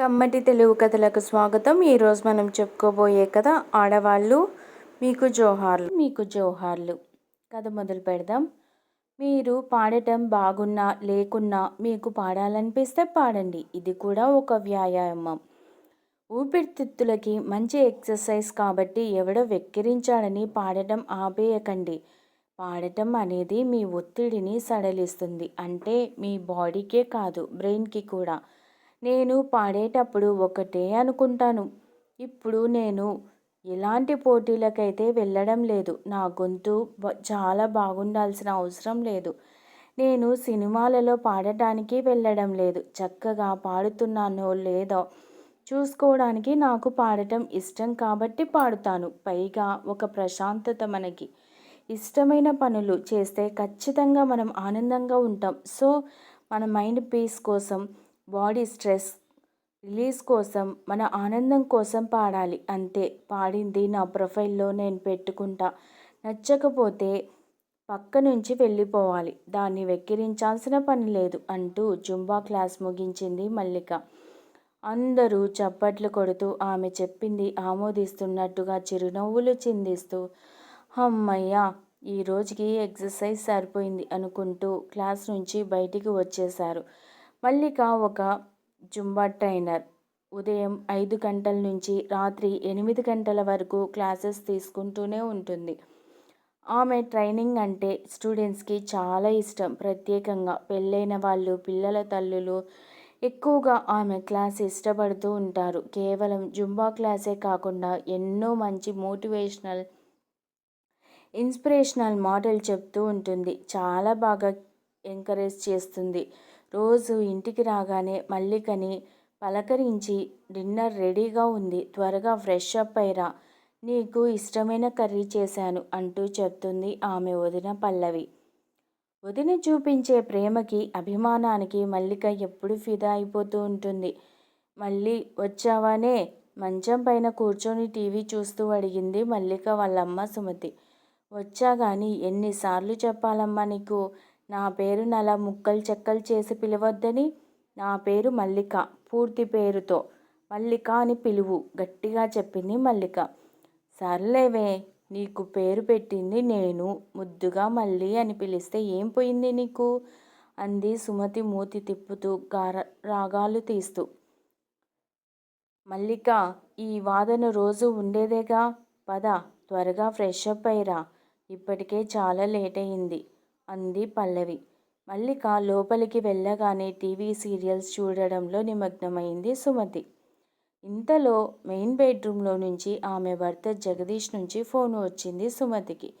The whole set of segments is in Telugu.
కమ్మటి తెలుగు కథలకు స్వాగతం. ఈరోజు మనం చెప్పుకోబోయే కథ ఆడవాళ్ళు మీకు జోహార్లు. మీకు జోహార్లు. కథ మొదలు పెడదాం. మీరు పాడటం బాగున్నా లేకున్నా మీకు పాడాలనిపిస్తే పాడండి. ఇది కూడా ఒక వ్యాయామం. ఊపిరితిత్తులకి మంచి ఎక్సర్సైజ్ కాబట్టి ఎవడో వెక్కిరించాడని పాడటం ఆపేయకండి. పాడటం అనేది మీ ఒత్తిడిని సడలిస్తుంది. అంటే మీ బాడీకే కాదు బ్రెయిన్కి కూడా. నేను పాడేటప్పుడు ఒకటే అనుకుంటాను. ఇప్పుడు నేను ఎలాంటి పోటీలకైతే వెళ్ళడం లేదు. నా గొంతు చాలా బాగుండాల్సిన అవసరం లేదు. నేను సినిమాలలో పాడటానికి వెళ్ళడం లేదు. చక్కగా పాడుతున్నానో లేదో చూసుకోవడానికి నాకు పాడటం ఇష్టం కాబట్టి పాడుతాను. పైగా ఒక ప్రశాంతత మనకి. ఇష్టమైన పనులు చేస్తే ఖచ్చితంగా మనం ఆనందంగా ఉంటాం. సో మన మైండ్ పీస్ కోసం బాడీ స్ట్రెస్ రిలీజ్ కోసం మన ఆనందం కోసం పాడాలి. అంతే. పాడింది నా ప్రొఫైల్లో నేను పెట్టుకుంటా. నచ్చకపోతే పక్క నుంచి వెళ్ళిపోవాలి. దాన్ని వెక్కిరించాల్సిన పని లేదు అంటూ జుంబా క్లాస్ ముగించింది మల్లిక. అందరూ చప్పట్లు కొడుతూ ఆమె చెప్పింది ఆమోదిస్తున్నట్టుగా చిరునవ్వులు చిందిస్తూ అమ్మయ్యా ఈ రోజుకి ఎక్సర్సైజ్ సరిపోయింది అనుకుంటూ క్లాస్ నుంచి బయటికి వచ్చేశారు. మల్లిక ఒక జుంబా ట్రైనర్. ఉదయం ఐదు గంటల నుంచి రాత్రి ఎనిమిది గంటల వరకు క్లాసెస్ తీసుకుంటూనే ఉంటుంది. ఆమె ట్రైనింగ్ అంటే స్టూడెంట్స్కి చాలా ఇష్టం. ప్రత్యేకంగా పెళ్ళైన వాళ్ళు పిల్లల తల్లులు ఎక్కువగా ఆమె క్లాస్ ఇష్టపడుతూ ఉంటారు. కేవలం జుంబా క్లాసే కాకుండా ఎన్నో మంచి మోటివేషనల్ ఇన్స్పిరేషనల్ మాటలు చెప్తూ ఉంటుంది. చాలా బాగా ఎంకరేజ్ చేస్తుంది. రోజు ఇంటికి రాగానే మల్లికని పలకరించి డిన్నర్ రెడీగా ఉంది త్వరగా ఫ్రెష్ అప్ అయిరా నీకు ఇష్టమైన కర్రీ చేశాను అంటూ చెప్తుంది ఆమె వదిన పల్లవి. వదిన చూపించే ప్రేమకి అభిమానానికి మల్లిక ఎప్పుడు ఫిదా అయిపోతూ ఉంటుంది. మళ్ళీ వచ్చావానే? మంచం పైన కూర్చొని టీవీ చూస్తూ అడిగింది మల్లిక వాళ్ళమ్మ సుమతి. వచ్చా కానీ ఎన్నిసార్లు చెప్పాలమ్మా నీకు? నా పేరు నల ముక్కలు చెక్కలు చేసి పిలవద్దని. నా పేరు మల్లిక పూర్తి పేరుతో. మల్లిక అని పిలువు గట్టిగా చెప్పింది మల్లిక. సర్లేవే నీకు పేరు పెట్టింది నేను ముద్దుగా మళ్ళీ అని పిలిస్తే ఏం పోయింది నీకు? అంది సుమతి మూతి తిప్పుతూ గార రాగాలు తీస్తూ. మల్లిక ఈ వాదన రోజు ఉండేదేగా? పద త్వరగా ఫ్రెష్ అప్ అయ్యిరా. ఇప్పటికే చాలా లేట్ అయింది అంది పల్లవి. మల్లిక లోపలికి వెళ్ళగానే టీవీ సీరియల్స్ చూడడంలో నిమగ్నమైంది సుమతి. ఇంతలో మెయిన్ బెడ్రూమ్లో నుంచి ఆమె భర్త జగదీష్ నుంచి ఫోన్ వచ్చింది సుమతికి.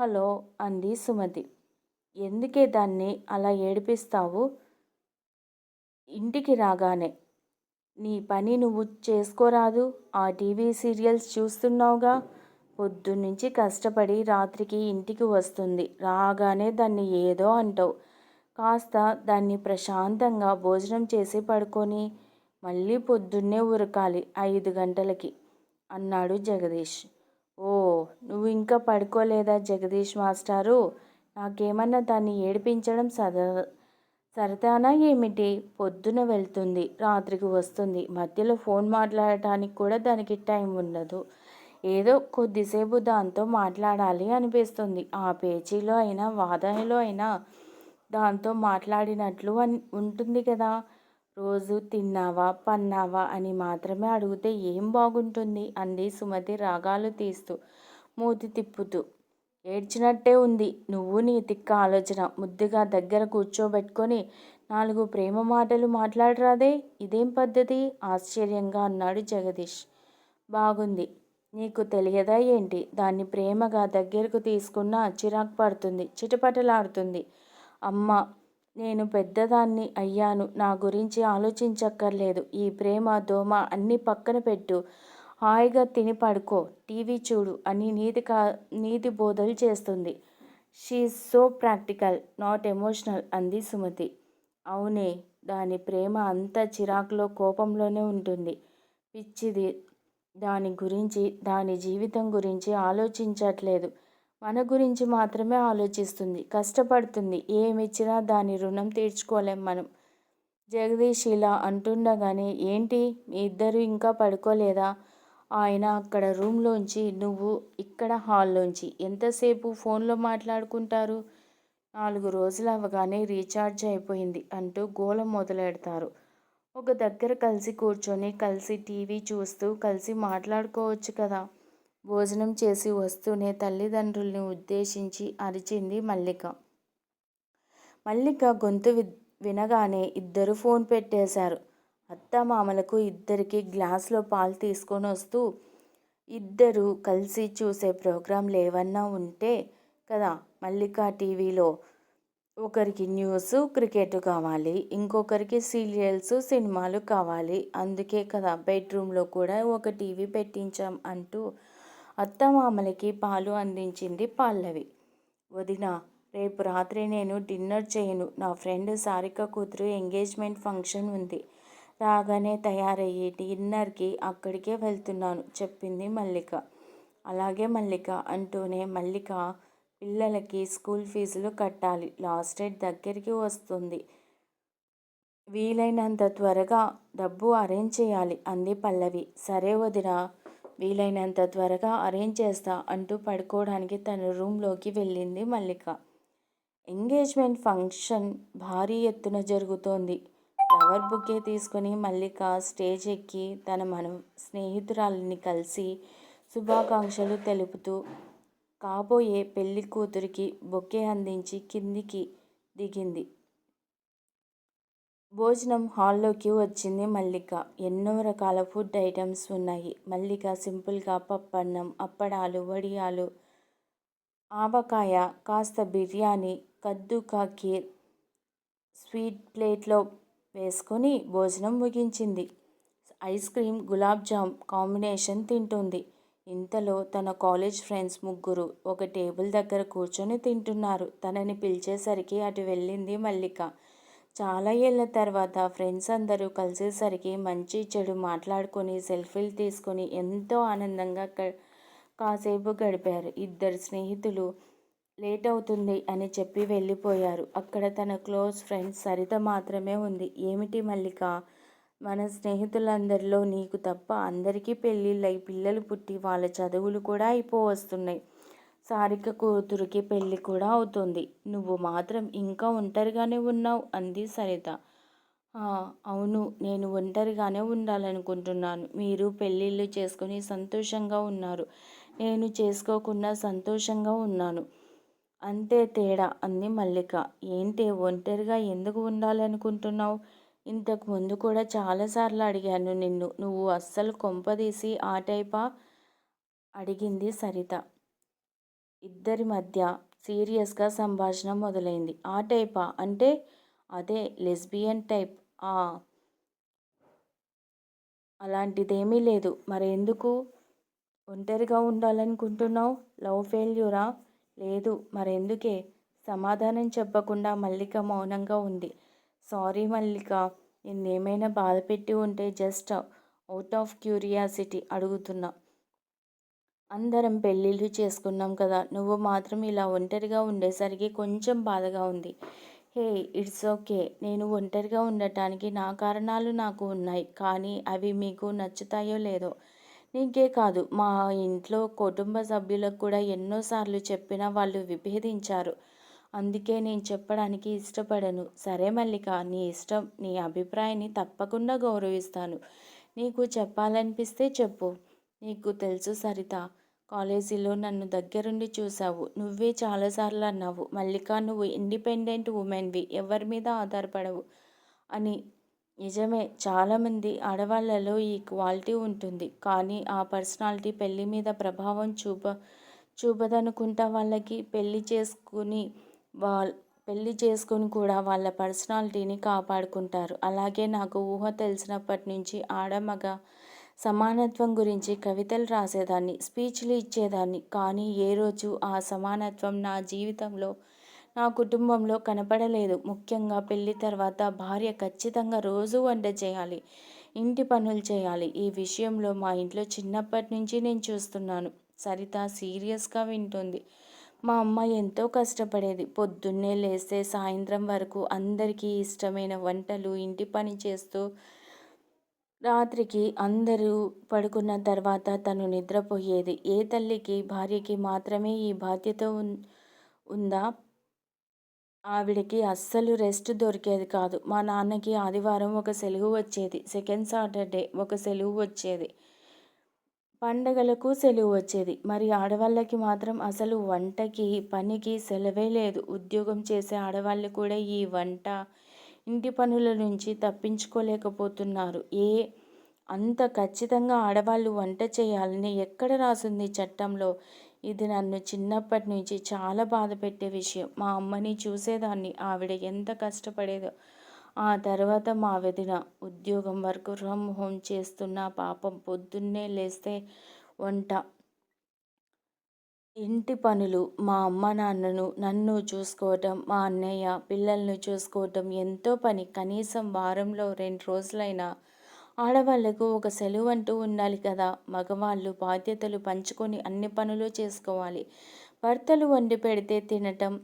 హలో అంది సుమతి. ఎందుకే దాన్ని అలా ఏడిపిస్తావు? ఇంటికి రాగానే. నీ పని నువ్వు చేసుకోరాదు. ఆ టీవీ సీరియల్స్ చూస్తున్నావుగా? పొద్దున్నుంచి కష్టపడి రాత్రికి ఇంటికి వస్తుంది. రాగానే దాన్ని ఏదో అంటావు. కాస్త దాన్ని ప్రశాంతంగా భోజనం చేసి పడుకొని మళ్ళీ పొద్దున్నే ఉరకాలి ఐదు గంటలకి అన్నాడు జగదీష్. ఓ నువ్వు ఇంకా పడుకోలేదా జగదీష్ మాస్టారు? నాకేమన్నా దాన్ని ఏడిపించడం సద సరదానా ఏమిటి? పొద్దున వెళ్తుంది రాత్రికి వస్తుంది. మధ్యలో ఫోన్ మాట్లాడటానికి కూడా దానికి టైం ఉండదు. ఏదో కొద్దిసేపు దాంతో మాట్లాడాలి అనిపిస్తుంది. ఆ పేచీలో అయినా వాదనలో అయినా దాంతో మాట్లాడినట్లు అని ఉంటుంది కదా. రోజు తిన్నావా పన్నావా అని మాత్రమే అడిగితే ఏం బాగుంటుంది? అంది సుమతి రాగాలు తీస్తూ మూతి తిప్పుతూ. ఏడ్చినట్టే ఉంది. నువ్వు నీ తిక్క ఆలోచన. ముద్దుగా దగ్గర కూర్చోబెట్టుకొని నాలుగు ప్రేమ మాటలు మాట్లాడరాదే? ఇదేం పద్ధతి? ఆశ్చర్యంగా అన్నాడు జగదీష్. బాగుంది. నీకు తెలియదా ఏంటి? దాన్ని ప్రేమగా దగ్గరకు తీసుకున్న చిరాకు పడుతుంది చిటపటలాడుతుంది. అమ్మ నేను పెద్దదాన్ని అయ్యాను. నా గురించి ఆలోచించక్కర్లేదు. ఈ ప్రేమ దోమ అన్ని పక్కన పెట్టు. హాయిగా తిని పడుకో. టీవీ చూడు అని నీతి కా నీతి బోధలు చేస్తుంది. She so practical not emotional అంది సుమతి. అవునే దాని ప్రేమ అంతా చిరాకులో కోపంలోనే ఉంటుంది. పిచ్చిది దాని గురించి దాని జీవితం గురించి ఆలోచించట్లేదు. మన గురించి మాత్రమే ఆలోచిస్తుంది కష్టపడుతుంది. ఏమిచ్చినా దాని రుణం తీర్చుకోలేం మనం. జగదీష్ ఇలా అంటుండగానే ఏంటి? మీ ఇద్దరు ఇంకా పడుకోలేదా? ఆయన అక్కడ రూమ్లోంచి నువ్వు ఇక్కడ హాల్లోంచి. ఎంతసేపు ఫోన్లో మాట్లాడుకుంటారు? నాలుగు రోజులు అవగానే రీఛార్జ్ అయిపోయింది అంటూ గోళం మొదలెడతారు. ఒక దగ్గర కలిసి కూర్చొని కలిసి టీవీ చూస్తూ కలిసి మాట్లాడుకోవచ్చు కదా. భోజనం చేసి వస్తూనే తల్లిదండ్రుల్ని ఉద్దేశించి అరిచింది మల్లిక. మల్లిక గొంతు వినగానే ఇద్దరు ఫోన్ పెట్టేశారు. అత్తమామలకు ఇద్దరికి గ్లాస్లో పాలు తీసుకొని వస్తూ ఇద్దరు కలిసి చూసే ప్రోగ్రాంలు లేవన్నా ఉంటే కదా మల్లిక టీవీలో ఒకరికి న్యూస్ క్రికెట్ కావాలి. ఇంకొకరికి సీరియల్స్ సినిమాలు కావాలి. అందుకే కదా బెడ్రూమ్లో కూడా ఒక టీవీ పెట్టించాం అంటూ అత్తమామలకి పాలు అందించింది పల్లవి. వదిన రేపు రాత్రి నేను డిన్నర్ చేయను. నా ఫ్రెండ్ సారిక కూతురు ఎంగేజ్మెంట్ ఫంక్షన్ ఉంది. రాగానే తయారయ్యి డిన్నర్కి అక్కడికే వెళ్తున్నాను చెప్పింది మల్లిక. అలాగే మల్లిక అంటూనే మల్లిక పిల్లలకి స్కూల్ ఫీజులు కట్టాలి. లాస్ట్ డేట్ దగ్గరికి వస్తుంది. వీలైనంత త్వరగా డబ్బు అరేంజ్ చేయాలి అంది పల్లవి. సరే వదిన వీలైనంత త్వరగా అరేంజ్ చేస్తా అంటూ పడుకోవడానికి తన రూమ్లోకి వెళ్ళింది మల్లిక. ఎంగేజ్మెంట్ ఫంక్షన్ భారీ ఎత్తున జరుగుతోంది. ఫ్లవర్ బుకే తీసుకుని మల్లిక స్టేజ్ ఎక్కి తన మన స్నేహితురాలిని కలిసి శుభాకాంక్షలు తెలుపుతూ కాబోయే పెళ్ళి కూతురికి బొకే అందించి కిందికి దిగింది. భోజనం హాల్లోకి వచ్చింది మల్లిక. ఎన్నో రకాల ఫుడ్ ఐటమ్స్ ఉన్నాయి. మల్లిక సింపుల్గా పప్పన్నం అప్పడాలు వడియాలు ఆవకాయ కాస్త బిర్యానీ కద్దు కా స్వీట్ ప్లేట్లో వేసుకొని భోజనం ముగించింది. Ice cream gulab jam combination తింటుంది. ఇంతలో తన కాలేజ్ ఫ్రెండ్స్ ముగ్గురు ఒక టేబుల్ దగ్గర కూర్చొని తింటున్నారు. తనని పిలిచేసరికి అటు వెళ్ళింది మల్లిక. చాలా ఏళ్ళ తర్వాత ఫ్రెండ్స్ అందరూ కలిసేసరికి మంచి చెడు మాట్లాడుకొని సెల్ఫీలు తీసుకొని ఎంతో ఆనందంగా కాసేపు గడిపారు. ఇద్దరు స్నేహితులు లేట్ అవుతుంది అని చెప్పి వెళ్ళిపోయారు. అక్కడ తన క్లోజ్ ఫ్రెండ్ సరిత మాత్రమే ఉంది. ఏమిటి మల్లిక? మన స్నేహితులందరిలో నీకు తప్ప అందరికీ పెళ్ళిళ్ళై పిల్లలు పుట్టి వాళ్ళ చదువులు కూడా అయిపోవస్తున్నాయి. సారిక కూతురికి పెళ్ళి కూడా అవుతుంది. నువ్వు మాత్రం ఇంకా ఒంటరిగానే ఉన్నావు అంది సరిత. అవును నేను ఒంటరిగానే ఉండాలనుకుంటున్నాను. మీరు పెళ్ళిళ్ళు చేసుకుని సంతోషంగా ఉన్నారు. నేను చేసుకోకుండా సంతోషంగా ఉన్నాను. అంతే తేడా అంది మల్లిక. ఏంటి ఒంటరిగా ఎందుకు ఉండాలనుకుంటున్నావు? ఇంతకు ముందు కూడా చాలాసార్లు అడిగాను నిన్ను. నువ్వు అస్సలు కొంపదీసి ఆ టైపా? అడిగింది సరిత. ఇద్దరి మధ్య సీరియస్గా సంభాషణ మొదలైంది. ఆ టైపా? అంటే అదే లెస్బియన్ టైప్. ఆ. అలాంటిదేమీ లేదు. మరెందుకు? ఒంటరిగా ఉండాలనుకుంటున్నావు? లవ్ ఫెయిల్యూరా? లేదు. మరెందుకే? సమాధానం చెప్పకుండా మల్లిక మౌనంగా ఉంది. సారీ మల్లిక. నిన్నేమైనా బాధ పెట్టి ఉంటే జస్ట్ అవుట్ ఆఫ్ క్యూరియాసిటీ అడుగుతున్నా. అందరం పెళ్ళిళ్ళు చేసుకున్నాం కదా నువ్వు మాత్రం ఇలా ఒంటరిగా ఉండేసరికి కొంచెం బాధగా ఉంది. హే ఇట్స్ ఓకే నేను ఒంటరిగా ఉండటానికి నా కారణాలు నాకు ఉన్నాయి కానీ అవి మీకు నచ్చుతాయో లేదో? నీకే కాదు మా ఇంట్లో కుటుంబ సభ్యులకు కూడా ఎన్నోసార్లు చెప్పినా వాళ్ళు విభేదించారు. అందుకే నేను చెప్పడానికి ఇష్టపడను. సరే మల్లిక నీ ఇష్టం నీ అభిప్రాయాన్ని తప్పకుండా గౌరవిస్తాను. నీకు చెప్పాలనిపిస్తే చెప్పు. నీకు తెలుసు సరిత కాలేజీలో నన్ను దగ్గరుండి చూసావు నువ్వే చాలాసార్లు అన్నావు మల్లిక నువ్వు ఇండిపెండెంట్ ఉమెన్వి ఎవరి మీద ఆధారపడవు అని. నిజమే చాలామంది ఆడవాళ్ళలో ఈ క్వాలిటీ ఉంటుంది. కానీ ఆ పర్సనాలిటీ పెళ్ళి మీద ప్రభావం చూప చూపదనుకుంటా వాళ్ళకి పెళ్ళి చేసుకుని వాళ్ళ పెళ్ళి చేసుకొని కూడా వాళ్ళ పర్సనాలిటీని కాపాడుకుంటారు. అలాగే నాకు ఊహ తెలిసినప్పటి నుంచి ఆడమగ సమానత్వం గురించి కవితలు రాసేదాన్ని స్పీచ్లు ఇచ్చేదాన్ని. కానీ ఏ రోజు ఆ సమానత్వం నా జీవితంలో నా కుటుంబంలో కనపడలేదు. ముఖ్యంగా పెళ్ళి తర్వాత భార్య ఖచ్చితంగా రోజు వంట చేయాలి ఇంటి పనులు చేయాలి. ఈ విషయంలో మా ఇంట్లో చిన్నప్పటి నుంచి నేను చూస్తున్నాను. సరిత సీరియస్గా వింటుంది. మా అమ్మ ఎంతో కష్టపడేది. పొద్దున్నే లేస్తే సాయంత్రం వరకు అందరికీ ఇష్టమైన వంటలు ఇంటి పని చేస్తూ రాత్రికి అందరూ పడుకున్న తర్వాత తను నిద్రపోయేది. ఏ తల్లికి భార్యకి మాత్రమే ఈ బాధ్యత ఉందా? ఆవిడకి అస్సలు రెస్ట్ దొరికేది కాదు. మా నాన్నకి ఆదివారం ఒక సెలవు వచ్చేది. సెకండ్ సాటర్డే ఒక సెలవు వచ్చేది. పండగలకు సెలవు వచ్చేది. మరి ఆడవాళ్ళకి మాత్రం అసలు వంటకి పనికి సెలవే లేదు. ఉద్యోగం చేసే ఆడవాళ్ళు కూడా ఈ వంట ఇంటి పనుల నుంచి తప్పించుకోలేకపోతున్నారు. ఏ అంత ఖచ్చితంగా ఆడవాళ్ళు వంట చేయాలని ఎక్కడ రాసింది చట్టంలో? ఇది నన్ను చిన్నప్పటి నుంచి చాలా బాధ పెట్టే విషయం. మా అమ్మని చూసేదాన్ని. ఆవిడ ఎంత కష్టపడేదో. ఆ తర్వాత మా వదిన ఉద్యోగం వర్క్ ఫ్రమ్ హోమ్ చేస్తున్న పాపం పొద్దున్నే లేస్తే వంట. ఇంటి పనులు మా అమ్మ నాన్నను నన్ను చూసుకోవటం మా అన్నయ్య పిల్లల్ని చూసుకోవటం ఎంతో పని. కనీసం వారంలో రెండు రోజులైనా ఆడవాళ్ళకు ఒక సెలవు అంటూ ఉండాలి కదా. మగవాళ్ళు బాధ్యతలు పంచుకొని అన్ని పనులు చేసుకోవాలి. భర్తలు వండి పెడితే తినటం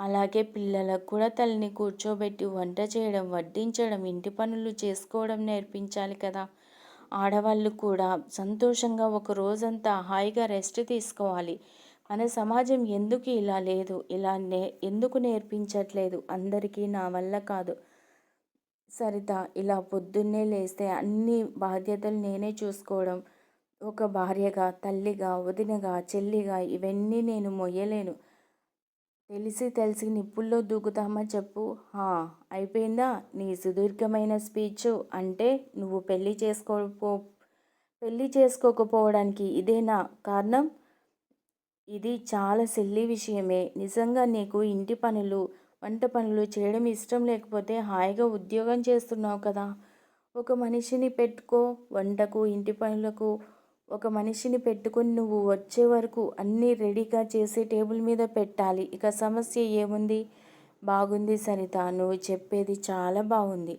అలాగే పిల్లలకు కూడా తల్లిని కూర్చోబెట్టి వంట చేయడం వడ్డించడం ఇంటి పనులు చేసుకోవడం నేర్పించాలి కదా. ఆడవాళ్ళు కూడా సంతోషంగా ఒక రోజంతా హాయిగా రెస్ట్ తీసుకోవాలి. మన సమాజం ఎందుకు ఇలా లేదు? ఇలా నే ఎందుకు నేర్పించట్లేదు? అందరికీ నా వల్ల కాదు. సరిత ఇలా పొద్దున్నే లేస్తే అన్ని బాధ్యతలు నేనే చూసుకోవడం. ఒక భార్యగా తల్లిగా వదినగా చెల్లిగా ఇవన్నీ నేను మొయ్యలేను. తెలిసి తెలిసి నిప్పుల్లో దూకుతామా చెప్పు. హా అయిపోయిందా? నీ సుదీర్ఘమైన స్పీచ్ అంటే నువ్వు పెళ్ళి చేసుకోపో పెళ్ళి చేసుకోకపోవడానికి ఇదేనా కారణం? ఇది చాలా సెల్లి విషయమే. నిజంగా నీకు ఇంటి పనులు వంట పనులు చేయడం ఇష్టం లేకపోతే హాయిగా ఉద్యోగం చేస్తున్నావు కదా. ఒక మనిషిని పెట్టుకో. వంటకు ఇంటి పనులకు ఒక మనిషిని పెట్టుకుని నువ్వు వచ్చే వరకు అన్నీ రెడీగా చేసి టేబుల్ మీద పెట్టాలి. ఇక సమస్య ఏముంది? బాగుంది సరిత. నువ్వు చెప్పేది చాలా బాగుంది.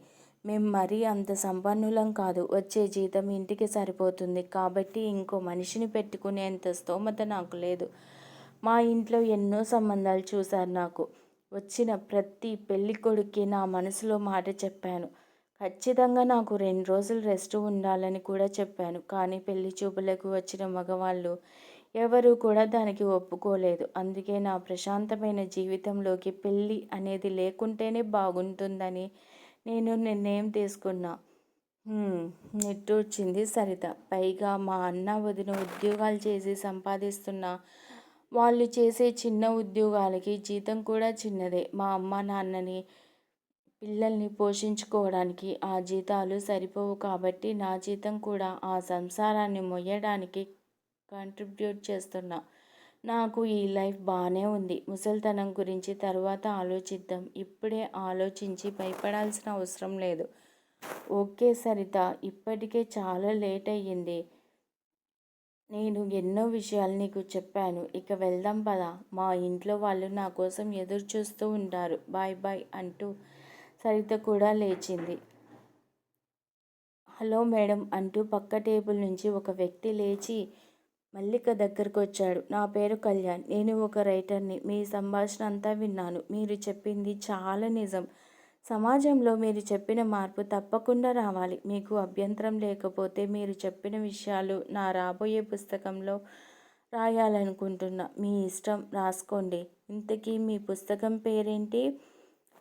మేము మరీ అంత సంపన్నులం కాదు. వచ్చే జీతం ఇంటికి సరిపోతుంది. కాబట్టి ఇంకో మనిషిని పెట్టుకునేంత స్తోమత నాకు లేదు. మా ఇంట్లో ఎన్నో సంబంధాలు చూశారు నాకు. వచ్చిన ప్రతి పెళ్ళికొడుక్కి నా మనసులో మాట చెప్పాను. ఖచ్చితంగా నాకు రెండు రోజులు రెస్ట్ ఉండాలని కూడా చెప్పాను. కానీ పెళ్ళి చూపులకు వచ్చిన మగవాళ్ళు ఎవరు కూడా దానికి ఒప్పుకోలేదు. అందుకే నా ప్రశాంతమైన జీవితంలోకి పెళ్ళి అనేది లేకుంటేనే బాగుంటుందని నేను నిర్ణయం తీసుకున్నా. నిట్టూర్చింది సరిత. పైగా మా అన్న వదిన ఉద్యోగాలు చేసి సంపాదిస్తున్న వాళ్ళు చేసే చిన్న ఉద్యోగాలకి జీతం కూడా చిన్నదే. మా అమ్మ నాన్నని పిల్లల్ని పోషించుకోవడానికి ఆ జీతాలు సరిపోవు కాబట్టి నా జీతం కూడా ఆ సంసారాన్ని మొయ్యడానికి కంట్రిబ్యూట్ చేస్తున్నా. నాకు ఈ లైఫ్ బాగానే ఉంది. ముసలితనం గురించి తర్వాత ఆలోచిద్దాం. ఇప్పుడే ఆలోచించి భయపడాల్సిన అవసరం లేదు. ఓకే సరిత ఇప్పటికే చాలా లేట్ అయ్యింది. నేను ఎన్నో విషయాలు నీకు చెప్పాను. ఇక వెళ్దాం పదా. మా ఇంట్లో వాళ్ళు నా కోసం ఎదురు చూస్తూ ఉంటారు. బాయ్ బాయ్ అంటూ సరిత కూడా లేచింది. హలో మేడం అంటూ పక్క టేబుల్ నుంచి ఒక వ్యక్తి లేచి మల్లిక దగ్గరకు వచ్చాడు నా పేరు కళ్యాణ్. నేను ఒక రైటర్ని. మీ సంభాషణ అంతా విన్నాను. మీరు చెప్పింది చాలా నిజం. సమాజంలో మీరు చెప్పిన మార్పు తప్పకుండా రావాలి. మీకు అభ్యంతరం లేకపోతే మీరు చెప్పిన విషయాలు నా రాబోయే పుస్తకంలో రాయాలనుకుంటున్నా. మీ ఇష్టం. రాసుకోండి. ఇంతకీ మీ పుస్తకం పేరేంటి?